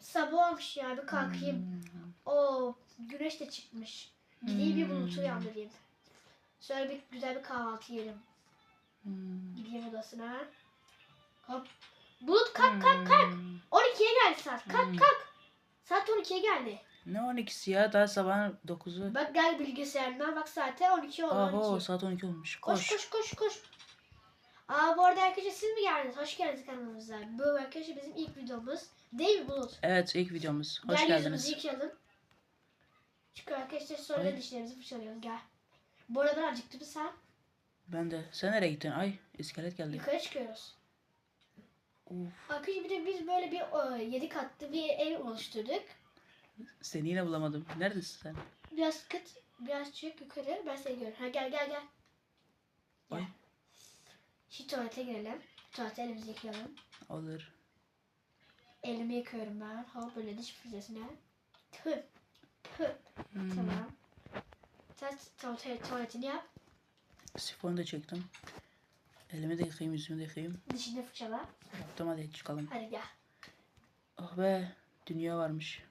sabah olmuş ya bir kalkayım. Hmm. O güneş de çıkmış. Gideyim bir bulutu uyandırayım. Sonra bir güzel bir kahvaltı yiyelim. Hmm. Gideyim odasına. Hop. Bulut kalk kalk kalk. Hmm. 12'ye geldi saat. Kalk Hmm. kalk. Saat 12'ye geldi. Ne 12'si ya? Daha sabahın 9'u. Bak gel bilgisayarından bak saate 12 oldu. Oho 12. saat 12 olmuş. Koş Koş. koş koş koş. Aa bu arada arkadaşlar siz mi geldiniz? Hoş geldiniz kanalımıza. Bu arkadaşlar bizim ilk videomuz. Değil mi Bulut? Evet ilk videomuz. Hoş gel geldiniz. yüzümüzü yıkayalım. Çünkü arkadaşlar sonra Ay. dişlerimizi fırçalıyoruz. Gel. Bu arada ben acıktım sen. Ben de. Sen nereye gittin? Ay iskelet geldi. Yukarı çıkıyoruz. Uf. Arkadaşlar bir de biz böyle bir o, yedi katlı bir ev oluşturduk. Seni yine bulamadım. Neredesin sen? Biraz kıt, biraz çık yukarı. Ben seni görüyorum. Ha gel gel gel. Ay. Şimdi tuvalete girelim. Tuvalete elimizi yıkayalım. Olur. Elimi yıkıyorum ben. Hop böyle diş fırçasına. Tüh. Tüh. Hmm. Tamam. Sen tuvalet, tuvaletini yap. Sifonu da çektim. Elimi de yıkayayım, yüzümü de yıkayayım. Dişini fırçala. Yaptım hadi çıkalım. Hadi gel. Oh be. Dünya varmış.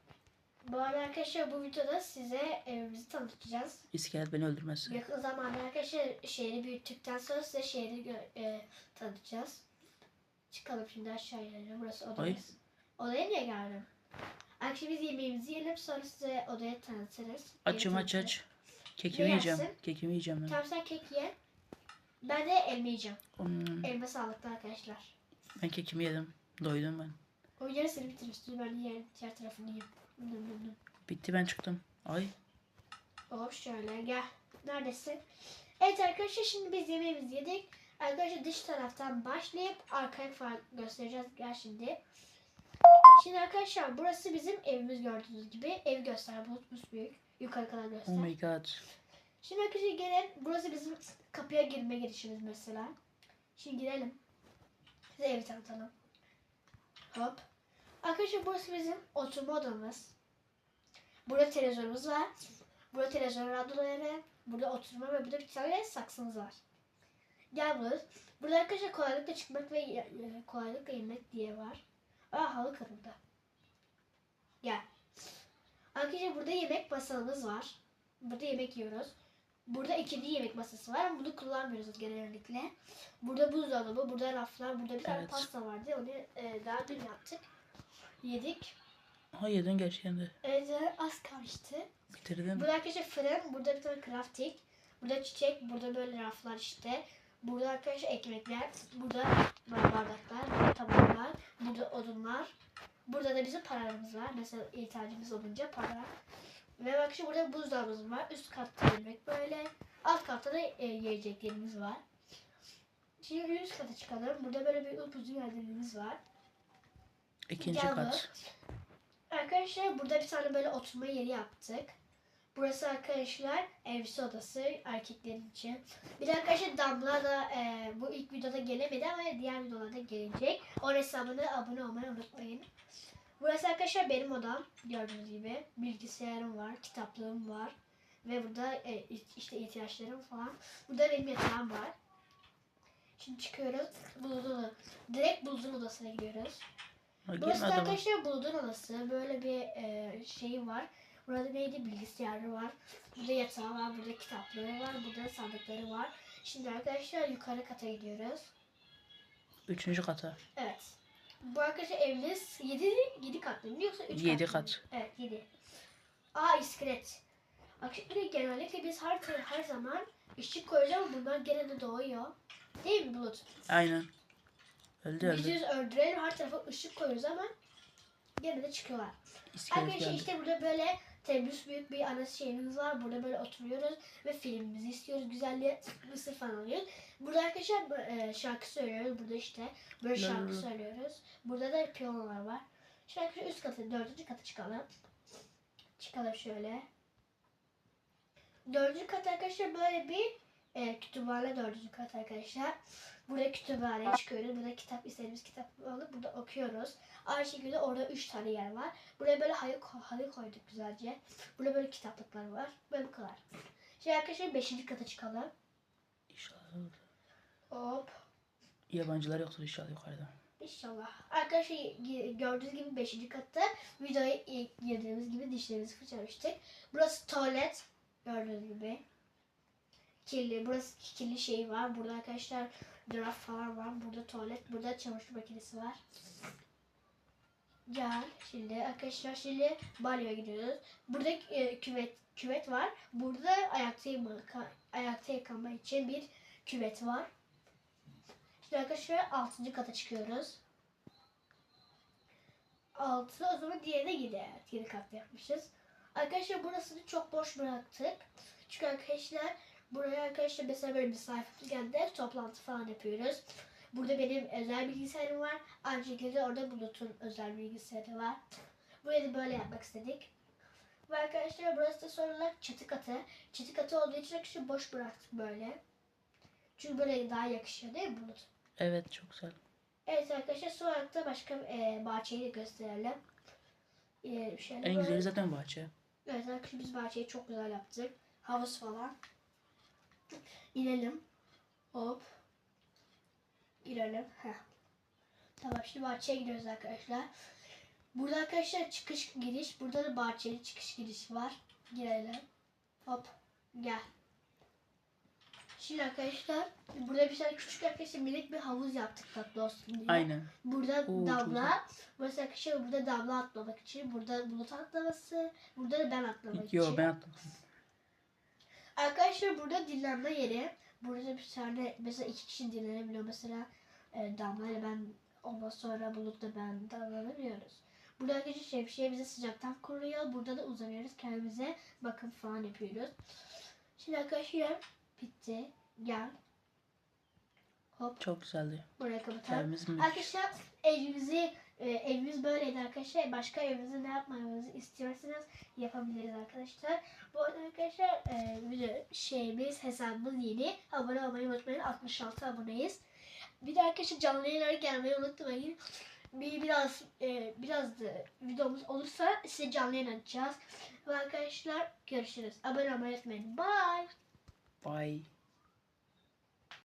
Bu arada arkadaşlar bu videoda size evimizi tanıtacağız. İskelet beni öldürmez. Yakın zamanda arkadaşlar şehri büyüttükten sonra size şehri e, tanıtacağız. Çıkalım şimdi aşağı inelim. Burası odamız. Odaya niye geldim? Akşam biz yemeğimizi yiyelim sonra size odaya tanıtırız. Açım aç aç. Kekimi yiyeceğim. Kekimi yiyeceğim ben. Tamam sen kek ye. Ben de elma yiyeceğim. Hmm, Elma sağlıklı arkadaşlar. ben kekimi yedim. Doydum ben. O yarısını bitirmiştim. Ben diğer, diğer tarafını yiyeyim. Bitti ben çıktım. Ay. Hop şöyle gel. Neredesin? Evet arkadaşlar şimdi biz yemeğimizi yedik. Arkadaşlar dış taraftan başlayıp arkaya falan göstereceğiz. Gel şimdi. Şimdi arkadaşlar burası bizim evimiz gördüğünüz gibi. Ev göster. Bulut büyük. Yukarı kadar göster. Oh my god. Şimdi arkadaşlar gelin. Burası bizim kapıya girme girişimiz mesela. Şimdi girelim. Size evi tanıtalım. Hop. Arkadaşlar burası bizim oturma odamız. Burada televizyonumuz var. Burada televizyon radyoları. Burada oturma ve burada bir tane saksımız var. Gel buraya. Burada arkadaşlar kolaylıkla çıkmak ve kolaylıkla inmek diye var. Aa halı kırıldı. Gel. Arkadaşlar burada yemek masamız var. Burada yemek yiyoruz. Burada ikili yemek masası var ama bunu kullanmıyoruz genellikle. Burada buzdolabı, burada raflar, burada bir tane Evet. pasta vardı. Onu e, daha dün yaptık. Yedik. Ha yedin gerçekten de. Evet, az kalmıştı. Bitirdin. Burada arkadaşlar fırın, burada bir tane crafting, burada çiçek, burada böyle raflar işte. Burada arkadaşlar ekmekler, burada bardaklar, burada tabaklar, burada odunlar. Burada da bizim paralarımız var. Mesela ihtiyacımız olunca para. Ve bak şimdi burada buzdolabımız var. Üst katta yemek böyle. Alt katta da e, yiyeceklerimiz var. Şimdi üst kata çıkalım. Burada böyle bir upuzun yerlerimiz var. İkinci Gel kat. Arkadaşlar burada bir tane böyle oturma yeri yaptık. Burası arkadaşlar evsi odası erkeklerin için. Bir de arkadaşlar Damla da e, bu ilk videoda gelemedi ama diğer videolarda gelecek. O hesabına abone olmayı unutmayın. Burası arkadaşlar benim odam. Gördüğünüz gibi bilgisayarım var, kitaplığım var. Ve burada e, işte ihtiyaçlarım falan. Burada benim yatağım var. Şimdi çıkıyoruz. Bulut'un, direkt Bulut'un odasına gidiyoruz. Ha, Burası da arkadaşlar buludun odası. Böyle bir e, şeyi var. Burada neydi? Bilgisayarı var. Burada yatağı var. Burada kitapları var. Burada sandıkları var. Şimdi arkadaşlar yukarı kata gidiyoruz. Üçüncü kata. Evet. Bu arkadaşlar evimiz 7, 7 katlı mı yoksa 3 Yedi katlı mı? kat. Evet 7. Aa iskelet. Arkadaşlar genellikle biz her, her zaman ışık koyuyoruz ama bunlar gene de doğuyor. Değil mi Bulut? Aynen. Öldü Biz öldü. yüz öldürelim her tarafa ışık koyuyoruz ama gene de çıkıyorlar. İskelet Arkadaşlar geldi. işte burada böyle televizyon büyük bir ana şeyimiz var. Burada böyle oturuyoruz ve filmimizi istiyoruz. Güzelliğe mısır falan alıyoruz. Burada arkadaşlar e, şarkı söylüyoruz. Burada işte böyle şarkı söylüyoruz. Burada da piyanolar var. Şimdi arkadaşlar üst katı, dördüncü kata çıkalım. Çıkalım şöyle. Dördüncü kat arkadaşlar böyle bir e, kütüphane dördüncü kat arkadaşlar. Burada kütüphaneye çıkıyoruz. Burada kitap istediğimiz kitap alıp burada okuyoruz. Aynı şekilde orada üç tane yer var. Buraya böyle halı, halı koyduk güzelce. Burada böyle kitaplıklar var. Ve bu kadar. Şimdi arkadaşlar 5. kata çıkalım. İnşallah olur. Hop. Yabancılar yoktur inşallah yukarıda. İnşallah. Arkadaşlar gördüğünüz gibi 5. katta videoya girdiğimiz gibi dişlerimizi fırçalamıştık. Burası tuvalet. Gördüğünüz gibi. Kirli. Burası kirli şey var. Burada arkadaşlar raf falan var. Burada tuvalet. Burada çamaşır makinesi var. Gel. Şimdi arkadaşlar şimdi banyoya gidiyoruz. Burada e, küvet küvet var. Burada ayakta yıkama, ayakta yıkama için bir küvet var. Şimdi arkadaşlar 6. kata çıkıyoruz. 6 o zaman diğerine gider. Yeni katta yapmışız. Arkadaşlar burasını çok boş bıraktık. Çünkü arkadaşlar buraya arkadaşlar mesela böyle misafir geldi toplantı falan yapıyoruz. Burada benim özel bilgisayarım var. Aynı şekilde orada Bulut'un özel bilgisayarı var. Burayı da böyle yapmak istedik. Ve arkadaşlar burası da son olarak çatı katı. Çatı katı olduğu için arkadaşlar boş bıraktık böyle. Çünkü böyle daha yakışıyor değil mi Bulut? Evet çok güzel. Evet arkadaşlar son olarak da başka e, bahçeyi de gösterelim. E, şöyle En böyle- güzeli zaten bahçe. Evet arkadaşlar biz bahçeyi çok güzel yaptık. Havuz falan. İnelim. Hop. İnelim. Heh. Tamam şimdi bahçeye gidiyoruz arkadaşlar. Burada arkadaşlar çıkış giriş. Burada da bahçeli çıkış giriş var. Girelim. Hop. Gel. Şimdi arkadaşlar burada bir tane küçük arkadaşlar minik bir havuz yaptık tatlı olsun diye. Aynen. Burada Oo, damla. Burası arkadaşlar burada damla atlamak için. Burada bulut atlaması. Burada da ben atlamak için. Yo ben atladım. Arkadaşlar burada dinlenme yeri. Burada bir tane mesela iki kişi dinlenebiliyor. Mesela e, Damla ile ben ondan sonra Bulut da ben davranabiliyoruz. Burada arkadaşlar şemsiye bizi sıcaktan koruyor. Burada da uzanıyoruz. Kendimize bakım falan yapıyoruz. Şimdi arkadaşlar bitti. Gel. Hop Çok güzeldi. buraya kapatalım. Terimiz mi? Arkadaşlar evimizi e, evimiz böyleydi arkadaşlar. Başka evimizde ne yapmamızı istiyorsanız yapabiliriz arkadaşlar. Bu arada arkadaşlar e, video şeyimiz hesabımız yeni. Abone olmayı unutmayın. 66 aboneyiz. Bir de arkadaşlar canlı yayınlara gelmeyi unutmayın. Bir biraz e, biraz da videomuz olursa size canlı yayın açacağız. Ve arkadaşlar görüşürüz. Abone olmayı unutmayın. Bye. Bye.